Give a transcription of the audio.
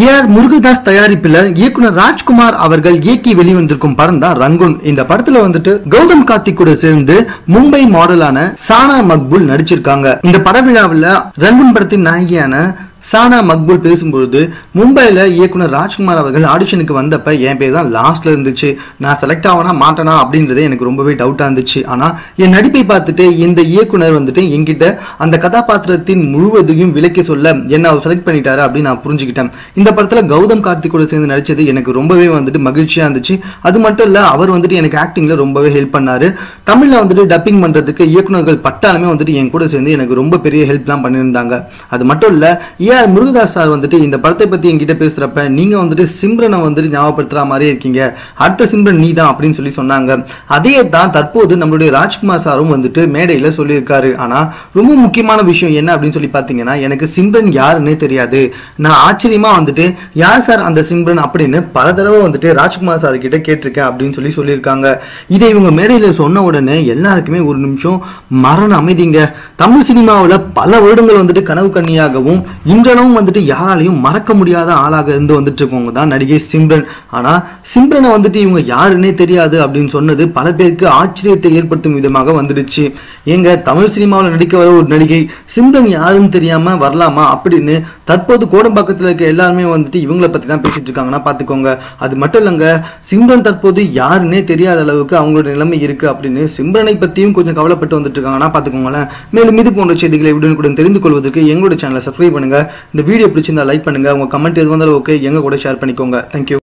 A R Murugadoss தயாரிப்புல இயக்குனர் ராஜ்குமார் அவர்கள் இயக்கி வெளிவந்திருக்கும் படம் தான் ரங்குன். இந்த படத்துல வந்துட்டு கௌதம் கார்த்திக் கூட சேர்ந்து மும்பை மாடலான சானா மக்புல் நடிச்சிருக்காங்க. இந்த பட விழாவில் ரங்குன் படத்தின் நாயகியான சானா மக்பூல் பேசும்பொழுது மும்பையில் இயக்குனர் ராஜ்குமார் அவர்கள் ஆடிஷனுக்கு வந்தப்ப என் பேர் தான் லாஸ்ட்ல இருந்துச்சு. நான் செலக்ட் ஆகனா மாட்டேனா அப்படின்றதே எனக்கு ரொம்பவே டவுட்டாக இருந்துச்சு. ஆனால் என் நடிப்பை பார்த்துட்டு இந்த இயக்குனர் வந்துட்டு என்கிட்ட அந்த கதாபாத்திரத்தின் முழுவதையும் விலக்கி சொல்ல என்ன அவர் செலக்ட் பண்ணிட்டாரு அப்படின்னு நான் புரிஞ்சுக்கிட்டேன். இந்த படத்தில் கௌதம் கார்த்திக் கூட சேர்ந்து நடிச்சது எனக்கு ரொம்பவே வந்துட்டு மகிழ்ச்சியாக இருந்துச்சு. அது மட்டும் இல்லை அவர் வந்துட்டு எனக்கு ஆக்டிங்கில் ரொம்பவே ஹெல்ப் பண்ணாரு. தமிழில் வந்துட்டு டப்பிங் பண்ணுறதுக்கு இயக்குனர்கள் பட்டாலுமே வந்துட்டு என் கூட சேர்ந்து எனக்கு ரொம்ப பெரிய ஹெல்ப்லாம் பண்ணியிருந்தாங்க. அது மட்டும் இல்லை ஏ முருகதாஸ் சார் வந்துட்டு இந்த படத்தை பத்தி என்கிட்ட பேசுறப்ப நீங்க வந்துட்டு சிம்ரனை வந்துட்டு ஞாபகப்படுத்துற மாதிரி இருக்கீங்க. அடுத்த சிம்ரன் நீ தான் அப்படின்னு சொல்லி சொன்னாங்க. அதே தான் தற்போது நம்மளுடைய ராஜ்குமார் சாரும் வந்துட்டு மேடையில சொல்லியிருக்காரு. ஆனா ரொம்ப முக்கியமான விஷயம் என்ன அப்படின்னு சொல்லி பார்த்தீங்கன்னா எனக்கு சிம்ரன் யாருன்னே தெரியாது. நான் ஆச்சரியமா வந்துட்டு யார் சார் அந்த சிம்ரன் அப்படின்னு பல தடவை வந்துட்டு ராஜ்குமார் சார் கிட்ட கேட்டிருக்கேன் அப்படின்னு சொல்லி சொல்லியிருக்காங்க. இதை இவங்க மேடையில சொன்ன உடனே எல்லாருக்குமே ஒரு நிமிஷம் மரண அமைதிங்க. தமிழ் சினிமாவில் பல வருடங்கள் வந்துட்டு கனவு கண்ணியாகவும் இன்றளவும் வந்துட்டு யாராலையும் மறக்க முடியாத ஆளாக இருந்து வந்துட்டு இருக்கவங்க தான் நடிகை சிம்ரன். ஆனா சிம்ரனை வந்துட்டு இவங்க யாருன்னே தெரியாது அப்படின்னு சொன்னது பல பேருக்கு ஆச்சரியத்தை ஏற்படுத்தும் விதமாக வந்துடுச்சு. எங்க தமிழ் சினிமாவில் நடிக்க வர ஒரு நடிகை சிம்ரன் யாருன்னு தெரியாம வரலாமா அப்படின்னு தற்போது கோடம்பாக்கத்தில் இருக்க எல்லாருமே வந்துட்டு இவங்கள பத்தி தான் பேசிட்டு இருக்காங்கன்னா பாத்துக்கோங்க. அது மட்டும் இல்லைங்க சிம்ரன் தற்போது யாருன்னே தெரியாத அளவுக்கு அவங்களோட நிலைமை இருக்கு அப்படின்னு சிம்ரனை பத்தியும் கொஞ்சம் கவலைப்பட்டு வந்துட்டு இருக்காங்கன்னா பாத்துக்கோங்களேன். மேலும் இது போன்ற செய்திகளை உடனுக்குடன் தெரிந்து கொள்வதற்கு எங்களோட சேனலை சப்ஸ்கிரைப் பண்ணுங்க. இந்த வீடியோ பிடிச்சிருந்தா லைக் பண்ணுங்க. உங்க கமெண்ட் எது வந்தாலும் ஓகே எங்க கூட ஷேர் பண்ணிக்கோங்க. தேங்க்யூ